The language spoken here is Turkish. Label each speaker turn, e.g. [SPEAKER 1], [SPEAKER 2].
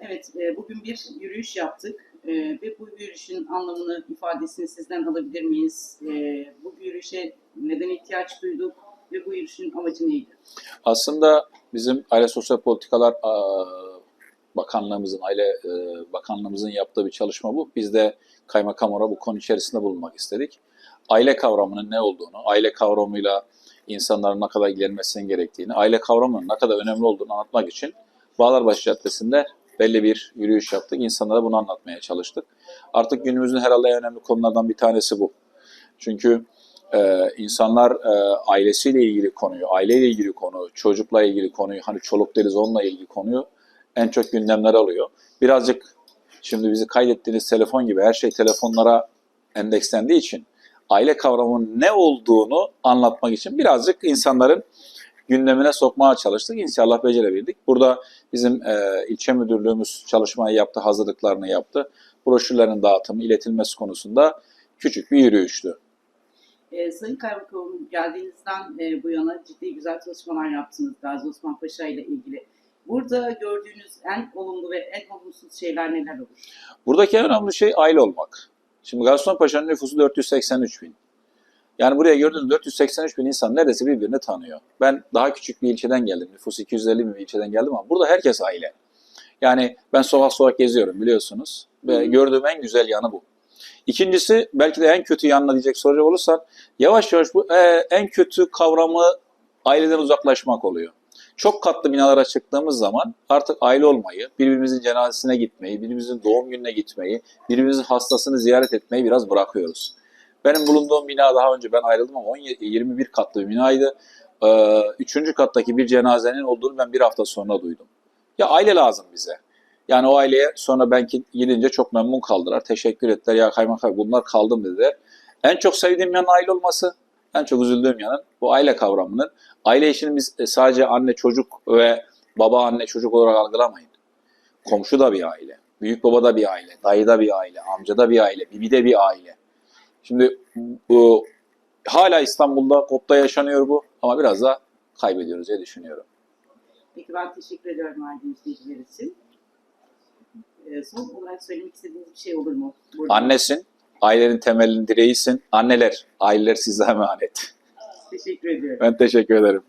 [SPEAKER 1] Evet, e, bugün bir yürüyüş yaptık E, ve bu yürüyüşün anlamını, ifadesini sizden alabilir miyiz? E, bu yürüyüşe neden ihtiyaç duyduk ve bu yürüyüşün amacı neydi?
[SPEAKER 2] Aslında bizim Aile Sosyal Politikalar Bakanlığımızın, Aile Bakanlığımızın yaptığı bir çalışma bu. Biz de kaymakam olarak bu konu içerisinde bulunmak istedik. Aile kavramının ne olduğunu, aile kavramıyla insanların ne kadar ilgilenmesinin gerektiğini, aile kavramının ne kadar önemli olduğunu anlatmak için Bağlarbaşı Caddesi'nde belli bir yürüyüş yaptık. İnsanlara bunu anlatmaya çalıştık. Artık günümüzün herhalde en önemli konulardan bir tanesi bu. Çünkü e, insanlar e, ailesiyle ilgili konuyu, aileyle ilgili konu, çocukla ilgili konuyu, hani çoluk deriz onunla ilgili konuyu en çok gündemler alıyor. Birazcık şimdi bizi kaydettiğiniz telefon gibi her şey telefonlara endekslendiği için aile kavramının ne olduğunu anlatmak için birazcık insanların gündemine sokmaya çalıştık. İnşallah becerebildik. Burada bizim e, ilçe müdürlüğümüz çalışmayı yaptı, hazırlıklarını yaptı. Broşürlerin dağıtımı, iletilmesi konusunda küçük bir yürüyüştü.
[SPEAKER 1] E, Sayın Kaymakamım geldiğinizden e, bu yana ciddi güzel çalışmalar yaptınız Gazi Osman Paşa ile ilgili. Burada gördüğünüz en olumlu ve en olumsuz şeyler neler olur?
[SPEAKER 2] Buradaki en önemli şey aile olmak. Şimdi Gazi Paşa'nın nüfusu 483 bin. Yani buraya gördüğünüz 483 bin insan neredeyse birbirini tanıyor. Ben daha küçük bir ilçeden geldim. Nüfus 250 bin bir ilçeden geldim ama burada herkes aile. Yani ben sokak sokak geziyorum biliyorsunuz. Ve
[SPEAKER 1] hı.
[SPEAKER 2] gördüğüm en güzel yanı bu. İkincisi belki de en kötü yanına diyecek soracak olursan yavaş yavaş bu e, en kötü kavramı aileden uzaklaşmak oluyor. Çok katlı binalara çıktığımız zaman artık aile olmayı, birbirimizin cenazesine gitmeyi, birbirimizin doğum gününe gitmeyi, birbirimizin hastasını ziyaret etmeyi biraz bırakıyoruz. Benim bulunduğum bina daha önce ben ayrıldım ama 17, 21 katlı bir binaydı. Ee, üçüncü kattaki bir cenazenin olduğunu ben bir hafta sonra duydum. Ya aile lazım bize. Yani o aileye sonra ben gidince çok memnun kaldılar. Teşekkür ettiler. Ya kaymakam bunlar kaldım dediler. En çok sevdiğim yan aile olması, en çok üzüldüğüm yanın bu aile kavramının. Aile işini biz e, sadece anne çocuk ve baba anne çocuk olarak algılamayın. Komşu da bir aile. Büyük baba da bir aile. Dayı da bir aile. Amca da bir aile. Bibi de bir aile. Şimdi bu hala İstanbul'da Kop'ta yaşanıyor bu ama biraz da kaybediyoruz diye düşünüyorum.
[SPEAKER 1] Peki ben teşekkür ediyorum verdiğiniz bilgiler için. E, son olarak söylemek istediğiniz bir şey olur mu? Burada?
[SPEAKER 2] Annesin, ailenin temelinin direğisin. Anneler, aileler size emanet.
[SPEAKER 1] Teşekkür ediyorum.
[SPEAKER 2] Ben teşekkür ederim.